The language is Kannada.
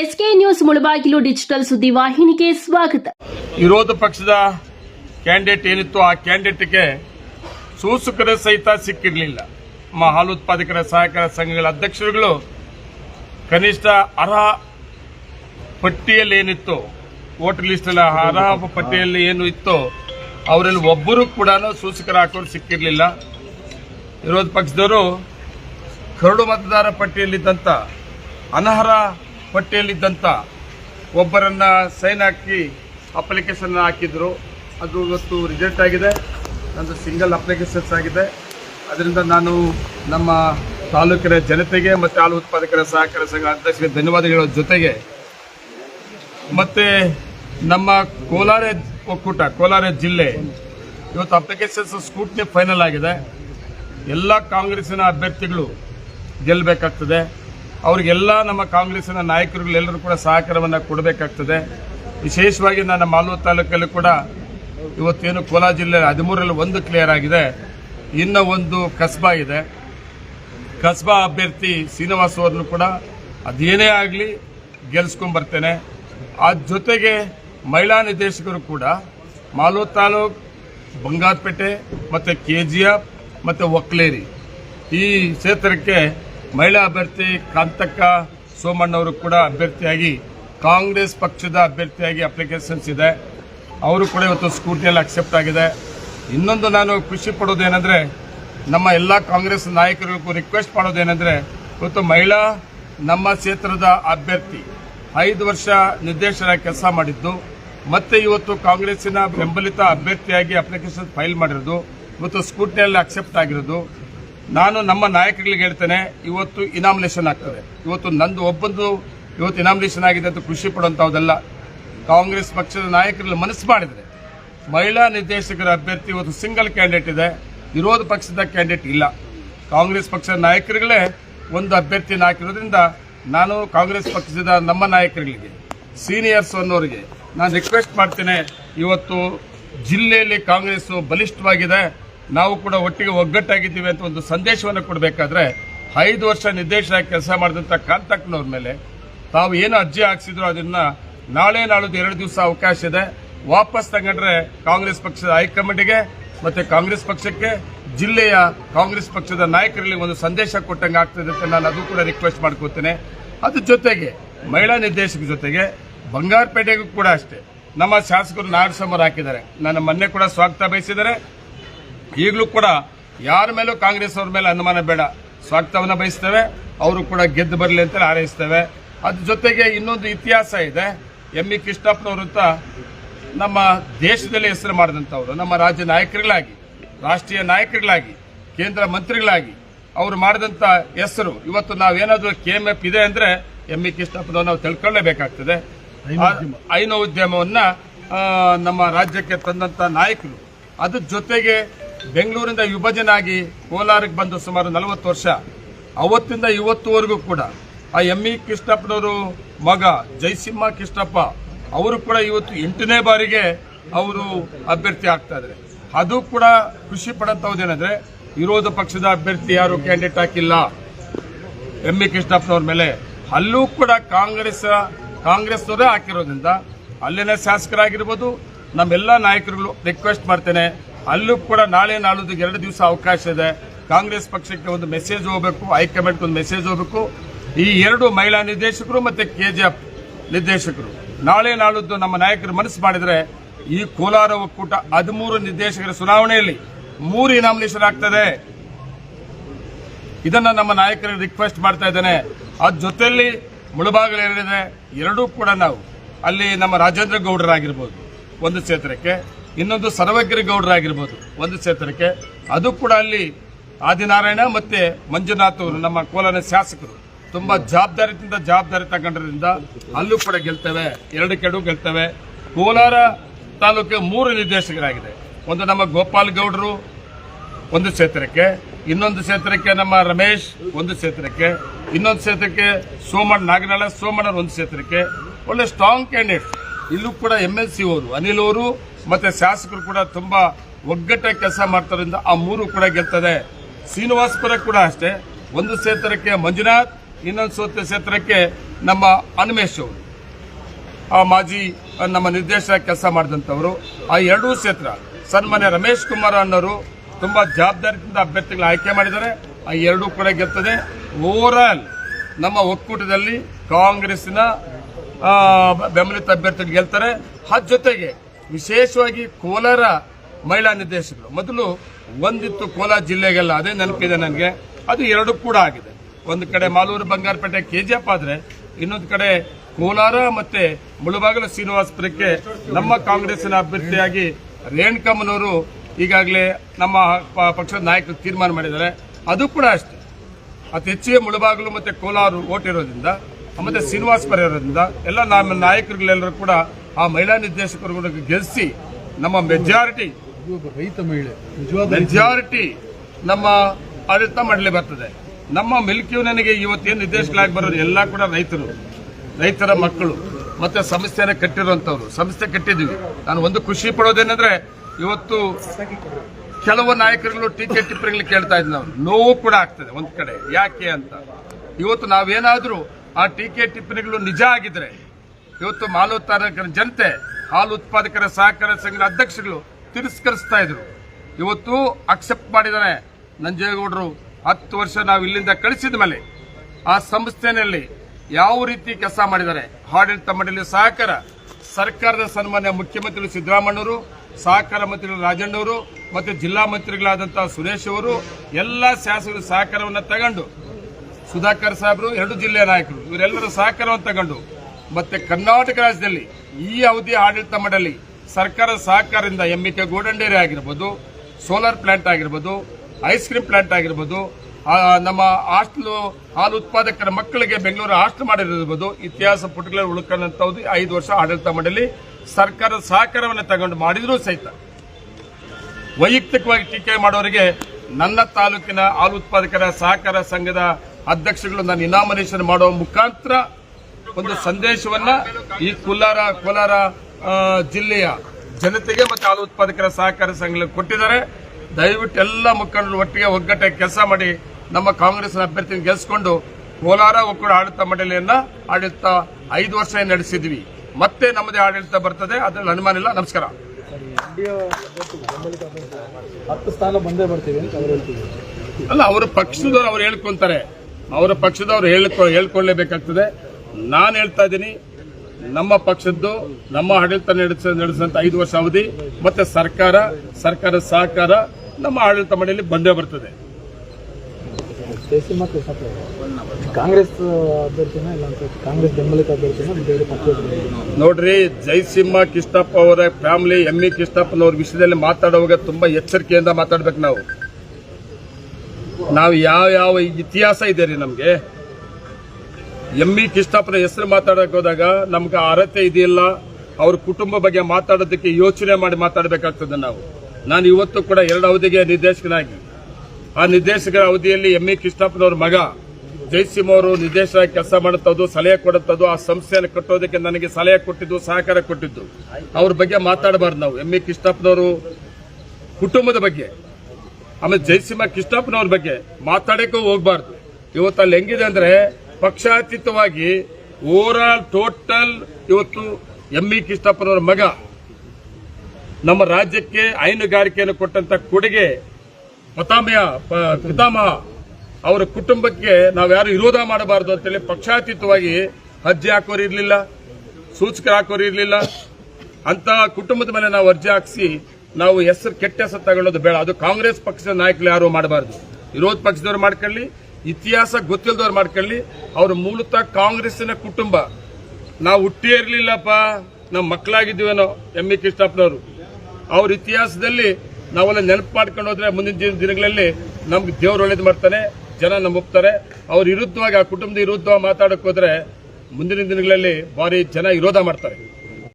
ಎಸ್ಕೆ ನ್ಯೂಸ್ ಮುಳಬಾಗಿಲು ಡಿಜಿಟಲ್ ಸುದ್ದಿ ವಾಹಿನಿಗೆ ಸ್ವಾಗತ. ವಿರೋಧ ಪಕ್ಷದ ಕ್ಯಾಂಡಿಡೇಟ್ ಏನಿತ್ತು ಆ ಕ್ಯಾಂಡಿಡೇಟ್ಗೆ ಸೂಸಕರ ಸಹಿತ ಸಿಕ್ಕಿರಲಿಲ್ಲ. ನಮ್ಮ ಹಾಲು ಉತ್ಪಾದಕರ ಸಹಕಾರ ಸಂಘಗಳ ಅಧ್ಯಕ್ಷರುಗಳು ಕನಿಷ್ಠ ಅರ್ಹ ಪಟ್ಟಿಯಲ್ಲಿ ಏನಿತ್ತು ವೋಟರ್ ಲಿಸ್ಟ್ ಅರ್ಹ ಪಟ್ಟಿಯಲ್ಲಿ ಏನು ಇತ್ತು, ಅವರಲ್ಲಿ ಒಬ್ಬರು ಕೂಡ ಸೂಸಕರ ಹಾಕೋರು ಸಿಕ್ಕಿರಲಿಲ್ಲ. ವಿರೋಧ ಪಕ್ಷದವರು ಕರಡು ಮತದಾರ ಪಟ್ಟಿಯಲ್ಲಿದ್ದಂಥ ಅನರ್ಹ ಪಟ್ಟಿಯಲ್ಲಿದ್ದಂಥ ಒಬ್ಬರನ್ನ ಸೈನ್ ಹಾಕಿ ಅಪ್ಲಿಕೇಶನ್ ಹಾಕಿದ್ರು. ಅದು ಇವತ್ತು ರಿಜೆಕ್ಟ್ ಆಗಿದೆ. ನಂದು ಸಿಂಗಲ್ ಅಪ್ಲಿಕೇಶನ್ಸ್ ಆಗಿದೆ. ಅದರಿಂದ ನಾನು ನಮ್ಮ ತಾಲೂಕಿನ ಜನತೆಗೆ ಮತ್ತು ಹಾಲು ಉತ್ಪಾದಕರ ಸಹಕಾರ ಸಂಘ ಅಧ್ಯಕ್ಷರಿಗೆ ಧನ್ಯವಾದ ಹೇಳೋ ಜೊತೆಗೆ ಮತ್ತು ನಮ್ಮ ಕೋಲಾರ ಒಕ್ಕೂಟ, ಕೋಲಾರ ಜಿಲ್ಲೆ ಇವತ್ತು ಅಪ್ಲಿಕೇಶನ್ಸ್ ಸ್ಕೂಟ್ನಿ ಫೈನಲ್ ಆಗಿದೆ. ಎಲ್ಲ ಕಾಂಗ್ರೆಸ್ಸಿನ ಅಭ್ಯರ್ಥಿಗಳು ಗೆಲ್ಲಬೇಕಾಗ್ತದೆ ಅವ್ರಿಗೆಲ್ಲ ನಮ್ಮ ಕಾಂಗ್ರೆಸ್ಸಿನ ನಾಯಕರುಗಳೆಲ್ಲರೂ ಕೂಡ ಸಹಕಾರವನ್ನು ಕೊಡಬೇಕಾಗ್ತದೆ. ವಿಶೇಷವಾಗಿ ನನ್ನ ಮಾಲೂರು ತಾಲೂಕಲ್ಲೂ ಕೂಡ ಇವತ್ತೇನು ಕೋಲಾರ ಜಿಲ್ಲೆ ಹದಿಮೂರರಲ್ಲಿ ಒಂದು ಕ್ಲಿಯರ್ ಆಗಿದೆ. ಇನ್ನು ಒಂದು ಕಸ್ಬಾ ಇದೆ. ಕಸ್ಬಾ ಅಭ್ಯರ್ಥಿ ಶ್ರೀನಿವಾಸ್ ಅವ್ರನ್ನು ಕೂಡ ಅದೇನೇ ಆಗಲಿ ಗೆಲ್ಸ್ಕೊಂಡ್ ಬರ್ತೇನೆ. ಆ ಜೊತೆಗೆ ಮಹಿಳಾ ನಿರ್ದೇಶಕರು ಕೂಡ ಮಾಲೂರು ತಾಲೂಕ್ ಬಂಗಾರಪೇಟೆ, ಮತ್ತು ಕೆ ಜಿ ಎಫ್ ಮತ್ತು ಒಕ್ಲೇರಿ ಈ ಕ್ಷೇತ್ರಕ್ಕೆ ಮಹಿಳಾ ಅಭ್ಯರ್ಥಿ ಕಾಂತಕ್ಕ ಸೋಮಣ್ಣವರು ಕೂಡ ಅಭ್ಯರ್ಥಿಯಾಗಿ, ಕಾಂಗ್ರೆಸ್ ಪಕ್ಷದ ಅಭ್ಯರ್ಥಿಯಾಗಿ ಅಪ್ಲಿಕೇಶನ್ಸ್ ಇದೆ. ಅವರು ಕೂಡ ಇವತ್ತು ಸ್ಕೂಟಿಯಲ್ಲಿ ಅಕ್ಸೆಪ್ಟ್ ಆಗಿದೆ. ಇನ್ನೊಂದು ನಾನು ಖುಷಿ ಪಡೋದೇನೆಂದರೆ, ನಮ್ಮ ಎಲ್ಲ ಕಾಂಗ್ರೆಸ್ ನಾಯಕರಿಗೂ ರಿಕ್ವೆಸ್ಟ್ ಮಾಡೋದೇನೆಂದರೆ, ಇವತ್ತು ಮಹಿಳಾ ನಮ್ಮ ಕ್ಷೇತ್ರದ ಅಭ್ಯರ್ಥಿ ಐದು ವರ್ಷ ನಿರ್ದೇಶನ ಕೆಲಸ ಮಾಡಿದ್ದು, ಮತ್ತೆ ಇವತ್ತು ಕಾಂಗ್ರೆಸ್ಸಿನ ಬೆಂಬಲಿತ ಅಭ್ಯರ್ಥಿಯಾಗಿ ಅಪ್ಲಿಕೇಶನ್ ಫೈಲ್ ಮಾಡಿರೋದು, ಇವತ್ತು ಸ್ಕೂಟಿಯಲ್ಲಿ ಅಕ್ಸೆಪ್ಟ್ ಆಗಿರೋದು ನಾನು ನಮ್ಮ ನಾಯಕರಿಗೆ ಹೇಳ್ತೇನೆ, ಇವತ್ತು ಇನಾಮಿನೇಷನ್ ಆಗ್ತದೆ. ಇವತ್ತು ನಂದು ಒಬ್ಬಂದು ಇವತ್ತು ಇನಾಮಿನೇಷನ್ ಆಗಿದೆ ಅಂತ ಖುಷಿ ಪಡುವಂಥದ್ದಲ್ಲ ಕಾಂಗ್ರೆಸ್ ಪಕ್ಷದ ನಾಯಕರಲ್ಲಿ ಮನಸ್ಸು ಮಾಡಿದರೆ. ಮಹಿಳಾ ನಿರ್ದೇಶಕರ ಅಭ್ಯರ್ಥಿ ಇವತ್ತು ಸಿಂಗಲ್ ಕ್ಯಾಂಡಿಡೇಟ್ ಇದೆ, ವಿರೋಧ ಪಕ್ಷದ ಕ್ಯಾಂಡಿಡೇಟ್ ಇಲ್ಲ. ಕಾಂಗ್ರೆಸ್ ಪಕ್ಷದ ನಾಯಕರುಗಳೇ ಒಂದು ಅಭ್ಯರ್ಥಿನ ಹಾಕಿರೋದ್ರಿಂದ ನಾನು ಕಾಂಗ್ರೆಸ್ ಪಕ್ಷದ ನಮ್ಮ ನಾಯಕರುಗಳಿಗೆ ಸೀನಿಯರ್ಸ್ ಅನ್ನೋರಿಗೆ ನಾನು ರಿಕ್ವೆಸ್ಟ್ ಮಾಡ್ತೇನೆ, ಇವತ್ತು ಜಿಲ್ಲೆಯಲ್ಲಿ ಕಾಂಗ್ರೆಸ್ ಬಲಿಷ್ಠವಾಗಿದೆ. ನಾವು ಕೂಡ ಒಟ್ಟಿಗೆ ಒಗ್ಗಟ್ಟಾಗಿದ್ದೀವಿ ಅಂತ ಒಂದು ಸಂದೇಶವನ್ನು ಕೊಡಬೇಕಾದ್ರೆ ಐದು ವರ್ಷ ನಿರ್ದೇಶನ ಕೆಲಸ ಮಾಡಿದಂಥ ಕಾಂತಕ್ನವ್ರ ಮೇಲೆ ತಾವು ಏನು ಅರ್ಜಿ ಹಾಕ್ಸಿದ್ರು ಅದನ್ನು ನಾಳೆ ನಾಳಿದ್ದು ಎರಡು ದಿವಸ ಅವಕಾಶ ಇದೆ. ವಾಪಸ್ ತಗೊಂಡ್ರೆ ಕಾಂಗ್ರೆಸ್ ಪಕ್ಷದ ಹೈಕಮಾಂಡ್ಗೆ ಮತ್ತು ಕಾಂಗ್ರೆಸ್ ಪಕ್ಷಕ್ಕೆ ಜಿಲ್ಲೆಯ ಕಾಂಗ್ರೆಸ್ ಪಕ್ಷದ ನಾಯಕರಲ್ಲಿ ಒಂದು ಸಂದೇಶ ಕೊಟ್ಟಂಗೆ ಆಗ್ತದೆ ಅಂತ ನಾನು ಅದು ಕೂಡ ರಿಕ್ವೆಸ್ಟ್ ಮಾಡ್ಕೋತೇನೆ. ಅದ್ರ ಜೊತೆಗೆ ಮಹಿಳಾ ನಿರ್ದೇಶಕ ಜೊತೆಗೆ ಬಂಗಾರಪೇಟೆಗೂ ಕೂಡ ಅಷ್ಟೇ. ನಮ್ಮ ಶಾಸಕರು ಸಮರ ಹಾಕಿದ್ದಾರೆ. ನನ್ನ ಮೊನ್ನೆ ಕೂಡ ಸ್ವಾಗತ ಬಯಸಿದ್ದಾರೆ. ಈಗಲೂ ಕೂಡ ಯಾರ ಮೇಲೂ ಕಾಂಗ್ರೆಸ್ ಅವ್ರ ಮೇಲೆ ಅನುಮಾನ ಬೇಡ. ಸ್ವಾಗತವನ್ನ ಬಯಸ್ತೇವೆ, ಅವರು ಕೂಡ ಗೆದ್ದು ಬರಲಿ ಅಂತ ಹಾರೈಸ್ತೇವೆ. ಅದ್ರ ಜೊತೆಗೆ ಇನ್ನೊಂದು ಇತಿಹಾಸ ಇದೆ. ಎಂ ಇ ಕೃಷ್ಣಪ್ಪನವರು ನಮ್ಮ ದೇಶದಲ್ಲಿ ಹೆಸರು ಮಾಡಿದಂಥವ್ರು, ನಮ್ಮ ರಾಜ್ಯ ನಾಯಕರುಗಳಾಗಿ, ರಾಷ್ಟ್ರೀಯ ನಾಯಕರುಗಳಾಗಿ, ಕೇಂದ್ರ ಮಂತ್ರಿಗಳಾಗಿ ಅವರು ಮಾಡಿದಂಥ ಹೆಸರು. ಇವತ್ತು ನಾವೇನಾದರೂ ಕೆ ಎಂ ಎಫ್ ಇದೆ ಅಂದ್ರೆ ಎಂ ಇ ಕೃಷ್ಣಪ್ಪನವ್ರು ನಾವು ತಿಳ್ಕೊಳ್ಳೇಬೇಕಾಗ್ತದೆ. ಐನೋ ಉದ್ಯಮವನ್ನ ನಮ್ಮ ರಾಜ್ಯಕ್ಕೆ ತಂದಂತ ನಾಯಕರು. ಅದ್ರ ಜೊತೆಗೆ ಬೆಂಗಳೂರಿಂದ ವಿಭಜನಾಗಿ ಕೋಲಾರಕ್ಕೆ ಬಂದು ಸುಮಾರು ನಲವತ್ತು ವರ್ಷ. ಅವತ್ತಿಂದ ಇವತ್ತುವರೆಗೂ ಕೂಡ ಆ ಎಂ ಇ ಕೃಷ್ಣಪ್ಪನವರು ಮಗ ಜಯಸಿಂಹ ಕೃಷ್ಣಪ್ಪ ಅವರು ಕೂಡ ಇವತ್ತು ಎಂಟನೇ ಬಾರಿಗೆ ಅವರು ಅಭ್ಯರ್ಥಿ ಆಗ್ತಾ ಇದ್ದಾರೆ. ಅದು ಕೂಡ ಖುಷಿ ಪಡಂತವ್ದೇನಂದ್ರೆ ವಿರೋಧ ಪಕ್ಷದ ಅಭ್ಯರ್ಥಿ ಯಾರು ಕ್ಯಾಂಡಿಡೇಟ್ ಹಾಕಿಲ್ಲ. ಎಂ ಇ ಕೃಷ್ಣಪ್ಪನವ್ರ ಮೇಲೆ ಅಲ್ಲೂ ಕೂಡ ಕಾಂಗ್ರೆಸ್, ಕಾಂಗ್ರೆಸ್ನವರೇ ಹಾಕಿರೋದ್ರಿಂದ ಅಲ್ಲಿನ ಶಾಸಕರಾಗಿರ್ಬೋದು. ನಮ್ಮೆಲ್ಲ ನಾಯಕರುಗಳು ರಿಕ್ವೆಸ್ಟ್ ಮಾಡ್ತೇನೆ. ಅಲ್ಲೂ ಕೂಡ ನಾಳೆ ನಾಳಿದ್ದು ಎರಡು ದಿವಸ ಅವಕಾಶ ಇದೆ. ಕಾಂಗ್ರೆಸ್ ಪಕ್ಷಕ್ಕೆ ಒಂದು ಮೆಸೇಜ್ ಹೋಗಬೇಕು, ಹೈಕಮಾಂಡ್ಗೆ ಒಂದು ಮೆಸೇಜ್ ಹೋಗಬೇಕು. ಈ ಎರಡು ಮಹಿಳಾ ನಿರ್ದೇಶಕರು ಮತ್ತೆ ಕೆಜಿಎಫ್ ನಿರ್ದೇಶಕರು. ನಾಳೆ ನಾಳಿದ್ದು ನಮ್ಮ ನಾಯಕರು ಮನಸ್ಸು ಮಾಡಿದರೆ ಈ ಕೋಲಾರ ಒಕ್ಕೂಟ ಹದಿಮೂರು ನಿರ್ದೇಶಕರ ಚುನಾವಣೆಯಲ್ಲಿ ಮೂರು ನಾಮಿನೇಷನ್ ಆಗ್ತದೆ. ಇದನ್ನ ನಮ್ಮ ನಾಯಕರಿಗೆ ರಿಕ್ವೆಸ್ಟ್ ಮಾಡ್ತಾ ಇದ್ದೇನೆ. ಅದ್ರ ಜೊತೆಯಲ್ಲಿ ಮುಳುಬಾಗಿಲು ಏನಿದೆ ಎರಡೂ ಕೂಡ ನಾವು ಅಲ್ಲಿ ನಮ್ಮ ರಾಜೇಂದ್ರ ಗೌಡರಾಗಿರ್ಬೋದು. ಒಂದು ಕ್ಷೇತ್ರಕ್ಕೆ ಇನ್ನೊಂದು ಸರ್ವಗಿರಿ ಗೌಡರಾಗಿರ್ಬೋದು ಒಂದು ಕ್ಷೇತ್ರಕ್ಕೆ. ಅದು ಕೂಡ ಅಲ್ಲಿ ಆದಿನಾರಾಯಣ ಮತ್ತು ಮಂಜುನಾಥ್ ಅವರು ನಮ್ಮ ಕೋಲಾರ ಶಾಸಕರು. ತುಂಬ ಜವಾಬ್ದಾರಿಯಿಂದ ಜವಾಬ್ದಾರಿ ತಗೊಂಡ್ರಿಂದ ಅಲ್ಲೂ ಕೂಡ ಗೆಲ್ತವೆ, ಎರಡು ಕೆಡು ಗೆಲ್ತವೆ. ಕೋಲಾರ ತಾಲೂಕು ಮೂರು ನಿರ್ದೇಶಕರಾಗಿದೆ. ಒಂದು ನಮ್ಮ ಗೋಪಾಲ್ ಗೌಡರು, ಒಂದು ಕ್ಷೇತ್ರಕ್ಕೆ. ಇನ್ನೊಂದು ಕ್ಷೇತ್ರಕ್ಕೆ ನಮ್ಮ ರಮೇಶ್, ಒಂದು ಕ್ಷೇತ್ರಕ್ಕೆ. ಇನ್ನೊಂದು ಕ್ಷೇತ್ರಕ್ಕೆ ಸೋಮಣ್ಣ ನಾಗನಾಳ ಸೋಮಣ್ಣ ಒಂದು ಕ್ಷೇತ್ರಕ್ಕೆ. ಒಳ್ಳೆ ಸ್ಟ್ರಾಂಗ್ ಕ್ಯಾಂಡಿಡೇಟ್ ಇಲ್ಲೂ ಕೂಡ ಎಂ ಎಲ್ ಸಿ ಅವರು ಅನಿಲ್ ಅವರು ಮತ್ತೆ ಶಾಸಕರು ಕೂಡ ತುಂಬಾ ಒಗ್ಗಟ್ಟಾಗಿ ಕೆಲಸ ಮಾಡ್ತಾರಿಂದ ಆ ಮೂರು ಕೂಡ ಗೆಲ್ತದೆ. ಶ್ರೀನಿವಾಸಪುರ ಕೂಡ ಅಷ್ಟೇ. ಒಂದು ಕ್ಷೇತ್ರಕ್ಕೆ ಮಂಜುನಾಥ್, ಇನ್ನೊಂದು ಸೋತ ಕ್ಷೇತ್ರಕ್ಕೆ ನಮ್ಮ ಅನ್ಮೇಶ್ ಅವರು. ಆ ಮಾಜಿ ನಮ್ಮ ನಿರ್ದೇಶಕ ಕೆಲಸ ಮಾಡಿದಂಥವರು. ಆ ಎರಡೂ ಕ್ಷೇತ್ರ, ಸನ್ಮಾನ್ಯ ರಮೇಶ್ ಕುಮಾರ್ ಅನ್ನೋರು ತುಂಬಾ ಜವಾಬ್ದಾರಿಯಿಂದ ಅಭ್ಯರ್ಥಿಗಳು ಆಯ್ಕೆ ಮಾಡಿದ್ದಾರೆ. ಆ ಎರಡೂ ಕೂಡ ಗೆಲ್ತದೆ. ಓವರ್ ನಮ್ಮ ಒಕ್ಕೂಟದಲ್ಲಿ ಕಾಂಗ್ರೆಸ್ನ ಬೆಂಬಲಿತ ಅಭ್ಯರ್ಥಿಗಳು ಗೆಲ್ತಾರೆ. ಅದ್ರ ಜೊತೆಗೆ ವಿಶೇಷವಾಗಿ ಕೋಲಾರ ಮಹಿಳಾ ನಿರ್ದೇಶಕರು. ಮೊದಲು ಒಂದಿತ್ತು ಕೋಲಾರ ಜಿಲ್ಲೆಗೆಲ್ಲ ಅದೇ ನೆನಪಿದೆ ನನಗೆ. ಅದು ಎರಡು ಕೂಡ ಆಗಿದೆ. ಒಂದು ಕಡೆ ಮಾಲೂರು ಬಂಗಾರಪೇಟೆ ಕೆಜಿಎಫ್ ಆದ್ರೆ, ಇನ್ನೊಂದು ಕಡೆ ಕೋಲಾರ ಮತ್ತೆ ಮುಳುಬಾಗಿಲು ಶ್ರೀನಿವಾಸಪುರಕ್ಕೆ ನಮ್ಮ ಕಾಂಗ್ರೆಸ್ಸಿನ ಅಭ್ಯರ್ಥಿಯಾಗಿ ರೇಣುಕಮ್ಮನವರು ಈಗಾಗಲೇ ನಮ್ಮ ಪಕ್ಷದ ನಾಯಕರು ತೀರ್ಮಾನ ಮಾಡಿದ್ದಾರೆ. ಅದು ಕೂಡ ಅಷ್ಟೇ. ಅತಿ ಹೆಚ್ಚಿಗೆ ಮುಳುಬಾಗಿಲು ಮತ್ತೆ ಕೋಲಾರ ಓಟ್ ಮತ್ತೆ ಶ್ರೀನಿವಾಸ್ ಇರೋದ್ರಿಂದ ಎಲ್ಲ ನಮ್ಮ ನಾಯಕರುಗಳೆಲ್ಲರೂ ಕೂಡ ಆ ಮಹಿಳಾ ನಿರ್ದೇಶಕರು ಗೆಲ್ಲಿಸಿ ನಮ್ಮ ಮೆಜಾರಿಟಿ ರೈತ ಮಹಿಳೆ ಮೆಜಾರಿಟಿ ನಮ್ಮ ಆಡಳಿತ ಮಾಡಲಿ ಬರ್ತದೆ. ನಮ್ಮ ಮಿಲ್ಕಿ ನನಗೆ ಇವತ್ತೇನು ನಿರ್ದೇಶಕರಾಗಿ ಬರೋದು ಎಲ್ಲ ಕೂಡ ರೈತರು ರೈತರ ಮಕ್ಕಳು. ಮತ್ತೆ ಸಂಸ್ಥೆನ ಕಟ್ಟಿರುವಂತವ್ರು. ಸಂಸ್ಥೆ ಕಟ್ಟಿದ್ವಿ ನಾನು ಒಂದು ಖುಷಿ ಪಡೋದೇನೆಂದ್ರೆ ಇವತ್ತು ಕೆಲವು ನಾಯಕರುಗಳು ಟೀಕೆ ಟಿಪ್ಪಣಿಗಳು ಕೇಳ್ತಾ ಇದ್ದ ನಾವು ನೋವು ಕೂಡ ಆಗ್ತದೆ ಒಂದ್ ಕಡೆ. ಯಾಕೆ ಅಂತ. ಇವತ್ತು ನಾವೇನಾದ್ರೂ ಆ ಟೀಕೆ ಟಿಪ್ಪಣಿಗಳು ನಿಜ ಆಗಿದ್ರೆ, ಇವತ್ತು ಮಾಲು ಉತ್ಪಾದಕರ ಜನತೆ, ಹಾಲು ಉತ್ಪಾದಕರ ಸಹಕಾರ ಸಂಘದ ಅಧ್ಯಕ್ಷಗಳು ತಿರಸ್ಕರಿಸ್ತಾ ಇದ್ರು. ಇವತ್ತು ಅಕ್ಸೆಪ್ಟ್ ಮಾಡಿದ್ದಾರೆ. ನಂಜೇಗೌಡರು ಹತ್ತು ವರ್ಷ ನಾವು ಇಲ್ಲಿಂದ ಕಳಿಸಿದ ಮೇಲೆ ಆ ಸಂಸ್ಥೆನಲ್ಲಿ ಯಾವ ರೀತಿ ಕೆಲಸ ಮಾಡಿದ್ದಾರೆ? ಆಡಳಿತ ಮಂಡಳಿ ಸಹಕಾರ, ಸರ್ಕಾರದ ಸನ್ಮಾನ್ಯ ಮುಖ್ಯಮಂತ್ರಿಗಳು ಸಿದ್ದರಾಮಣ್ಣವರು ಸಹಕಾರ ಮಂತ್ರಿಗಳು ರಾಜಣ್ಣವರು, ಮತ್ತು ಜಿಲ್ಲಾ ಮಂತ್ರಿಗಳಾದಂತಹ ಸುರೇಶ್ ಅವರು, ಎಲ್ಲ ಶಾಸಕರು ಸಹಕಾರವನ್ನು ತಗೊಂಡು ಸುಧಾಕರ್ ಸಾಹೇಬರು, ಎರಡು ಜಿಲ್ಲೆಯ ನಾಯಕರು. ಇವರೆಲ್ಲರ ಸಹಕಾರವನ್ನು ತಗೊಂಡು ಮತ್ತೆ ಕರ್ನಾಟಕ ರಾಜ್ಯದಲ್ಲಿ ಈ ಅವಧಿ ಆಡಳಿತ ಮಂಡಳಿ ಸರ್ಕಾರ ಸಹಕಾರದಿಂದ ಎಮ್ಮಿಕೆ ಗೋಡಂಡೇರಿ ಆಗಿರ್ಬೋದು, ಸೋಲಾರ್ ಪ್ಲಾಂಟ್ ಆಗಿರ್ಬೋದು, ಐಸ್ ಕ್ರೀಮ್ ಪ್ಲಾಂಟ್ ಆಗಿರ್ಬೋದು ನಮ್ಮ ಹಾಸ್ಟೆಲ್, ಹಾಲು ಉತ್ಪಾದಕರ ಮಕ್ಕಳಿಗೆ ಬೆಂಗಳೂರು ಹಾಸ್ಟೆಲ್ ಮಾಡಿರ್ಬೋದು, ಇತಿಹಾಸ ಪುಟಗಳಲ್ಲಿ ಉಳ್ಕೊಂಡಂಥದ್ದು ಐದು ವರ್ಷ ಆಡಳಿತ ಮಂಡಳಿ ಸರ್ಕಾರದ ಸಹಕಾರವನ್ನು ತಗೊಂಡು ಮಾಡಿದರೂ ಸಹಿತ. ವೈಯಕ್ತಿಕವಾಗಿ ಟೀಕೆ ಮಾಡೋರಿಗೆ ನನ್ನ ತಾಲೂಕಿನ ಹಾಲು ಉತ್ಪಾದಕರ ಸಹಕಾರ ಸಂಘದ ಅಧ್ಯಕ್ಷಗಳು ನಾನು ಇನಾಮಿನೇಷನ್ ಮಾಡುವ ಮುಖಾಂತರ ಒಂದು ಸಂದೇಶವನ್ನ ಈ ಕೋಲಾರ ಕೋಲಾರ ಜಿಲ್ಲೆಯ ಜನತೆಗೆ ಮತ್ತು ಹಾಲು ಉತ್ಪಾದಕರ ಸಹಕಾರ ಸಂಘಗಳಿಗೆ ಕೊಟ್ಟಿದ್ದಾರೆ. ದಯವಿಟ್ಟು ಎಲ್ಲ ಮುಖಂಡರು ಒಟ್ಟಿಗೆ ಒಗ್ಗಟ್ಟಾಗಿ ಕೆಲಸ ಮಾಡಿ ನಮ್ಮ ಕಾಂಗ್ರೆಸ್ನ ಅಭ್ಯರ್ಥಿನ ಗೆಲ್ಸ್ಕೊಂಡು ಕೋಲಾರ ಒಕ್ಕೂಟ ಆಡಳಿತ ಮಂಡಳಿಯನ್ನ ಆಡಳಿತ ಐದು ವರ್ಷ ನಡೆಸಿದ್ವಿ ಮತ್ತೆ ನಮ್ಮದೇ ಆಡಳಿತ ಬರ್ತದೆ ಅದ್ರಲ್ಲಿ ಅನುಮಾನ ಇಲ್ಲ. ನಮಸ್ಕಾರ. ಹತ್ತು ಸ್ಥಾನ ಬಂದೇ ಬರ್ತೀವಿ ಅಂತ ಅವ್ರು ಅಲ್ಲ ಅವರು ಪಕ್ಷದವರು ಅವ್ರು ಹೇಳ್ಕೊಂತಾರೆ. ಅವರ ಪಕ್ಷದವ್ರು ಹೇಳ್ಕೊ ಹೇಳ್ಕೊಳ್ಳೇಬೇಕಾಗ್ತದೆ ನಾನು ಹೇಳ್ತಾ ಇದ್ದೀನಿ ನಮ್ಮ ಪಕ್ಷದ್ದು ನಮ್ಮ ಆಡಳಿತ ನಡೆಸ ನಡೆಸಿದಂತ ಐದು ವರ್ಷ ಅವಧಿ ಮತ್ತೆ ಸರ್ಕಾರ ಸರ್ಕಾರದ ಸಹಕಾರ ನಮ್ಮ ಆಡಳಿತ ಮಂಡಳಿ ಬಂದೇ ಬರ್ತದೆ. ಕಾಂಗ್ರೆಸ್ ಕಾಂಗ್ರೆಸ್ ಬೆಂಬಲಿತ ನೋಡ್ರಿ ಜಯಸಿಂಹ ಕಿಷ್ಟಪ್ಪ ಅವರ ಫ್ಯಾಮಿಲಿ ಎಂ ಇ ಕಿಷ್ಟಪ್ಪನವ್ರ ವಿಷಯದಲ್ಲಿ ಮಾತಾಡುವಾಗ ತುಂಬಾ ಎಚ್ಚರಿಕೆಯಿಂದ ಮಾತಾಡ್ಬೇಕು ನಾವು. ನಾವು ಯಾವ ಯಾವ ಇತಿಹಾಸ ಇದೆ ರೀ ನಮಗೆ? ಎಂ ಇ ಕೃಷ್ಣಪ್ಪನ ಹೆಸರು ಮಾತಾಡಕ್ ಹೋದಾಗ ನಮ್ಗೆ ಅರ್ಹತೆ ಇದೆಯಲ್ಲ, ಅವ್ರ ಕುಟುಂಬ ಬಗ್ಗೆ ಮಾತಾಡೋದಕ್ಕೆ ಯೋಚನೆ ಮಾಡಿ ಮಾತಾಡಬೇಕಾಗ್ತದೆ ನಾವು. ನಾನು ಇವತ್ತು ಕೂಡ ಎರಡು ಅವಧಿಗೆ ನಿರ್ದೇಶಕನಾಗಿ. ಆ ನಿರ್ದೇಶಕರ ಅವಧಿಯಲ್ಲಿ ಎಂ ಇ ಕೃಷ್ಣಪ್ಪನವ್ರ ಮಗ ಜಯಸಿಂಹ ಅವರು ನಿರ್ದೇಶಕ ಕೆಲಸ ಮಾಡುತ್ತದ್ದು, ಸಲಹೆ ಕೊಡುತ್ತದ್ದು, ಆ ಸಂಸ್ಥೆಯನ್ನು ಕಟ್ಟೋದಕ್ಕೆ ನನಗೆ ಸಲಹೆ ಕೊಟ್ಟಿದ್ದು, ಸಹಕಾರ ಕೊಟ್ಟಿದ್ದು. ಅವ್ರ ಬಗ್ಗೆ ಮಾತಾಡಬಾರ್ದು ನಾವು. ಎಂ ಇ ಕೃಷ್ಣಪ್ಪನವರು ಕುಟುಂಬದ ಬಗ್ಗೆ. ಆಮೇಲೆ ಜಯಸಿಂಹ ಕೃಷ್ಣಪ್ಪನವ್ರ ಬಗ್ಗೆ ಮಾತಾಡೋಕ್ಕೂ ಹೋಗ್ಬಾರ್ದು. ಇವತ್ತು ಅಲ್ಲಿ ಹೆಂಗಿದೆ ಅಂದ್ರೆ ಪಕ್ಷಾತೀತವಾಗಿ ಓವರ್ ಟೋಟಲ್ ಇವತ್ತು ಎಂ ಇ ಕೃಷ್ಣಪ್ಪನವರ ಮಗ ನಮ್ಮ ರಾಜ್ಯಕ್ಕೆ ಹೈನುಗಾರಿಕೆಯನ್ನು ಕೊಟ್ಟಂತ ಕೊಡುಗೆ ಪತಾಮಯ ಪಿತಾಮಹ ಅವರ ಕುಟುಂಬಕ್ಕೆ ನಾವ್ಯಾರು ವಿರೋಧ ಮಾಡಬಾರದು ಅಂತೇಳಿ ಪಕ್ಷಾತೀತವಾಗಿ ಅರ್ಜಿ ಹಾಕೋರು ಇರಲಿಲ್ಲ, ಸೂಚಕರು ಹಾಕೋರು ಇರಲಿಲ್ಲ ಅಂತ ಕುಟುಂಬದ ಮೇಲೆ ನಾವು ಅರ್ಜಿ ಹಾಕಿಸಿ ನಾವು ಹೆಸರು ಕೆಟ್ಟ ಹೆಸರು ತಗೊಳ್ಳೋದು ಬೇಡ. ಅದು ಕಾಂಗ್ರೆಸ್ ಪಕ್ಷದ ನಾಯಕರು ಯಾರು ಮಾಡಬಾರದು. ವಿರೋಧ ಪಕ್ಷದವ್ರು ಮಾಡ್ಕೊಳ್ಳಿ, ಇತಿಹಾಸ ಗೊತ್ತಿಲ್ಲದವ್ರು ಮಾಡ್ಕೊಳ್ಳಿ. ಅವರು ಮೂಲತಃ ಕಾಂಗ್ರೆಸ್ಸಿನ ಕುಟುಂಬ. ನಾವು ಹುಟ್ಟೇ ಇರಲಿಲ್ಲಪ್ಪ ನಮ್ಮ ಮಕ್ಕಳಾಗಿದ್ದೀವೇನೋ ಎಂ ಇ ಕೃಷ್ಣಪ್ಪನವರು. ಅವ್ರ ಇತಿಹಾಸದಲ್ಲಿ ನಾವೆಲ್ಲ ನೆನಪು ಮಾಡ್ಕೊಂಡು ಹೋದ್ರೆ ಮುಂದಿನ ದಿನ- ದಿನಗಳಲ್ಲಿ ನಮ್ಗೆ ದೇವರು ಒಳ್ಳೇದು ಮಾಡ್ತಾನೆ, ಜನ ನಮ್ಮ ಒಪ್ತಾರೆ. ಅವ್ರ ವಿರುದ್ಧವಾಗಿ, ಆ ಕುಟುಂಬದ ವಿರುದ್ಧವಾಗಿ ಮಾತಾಡೋಕೆ ಹೋದ್ರೆ ಮುಂದಿನ ದಿನಗಳಲ್ಲಿ ಭಾರಿ ಜನ ವಿರೋಧ ಮಾಡ್ತಾರೆ.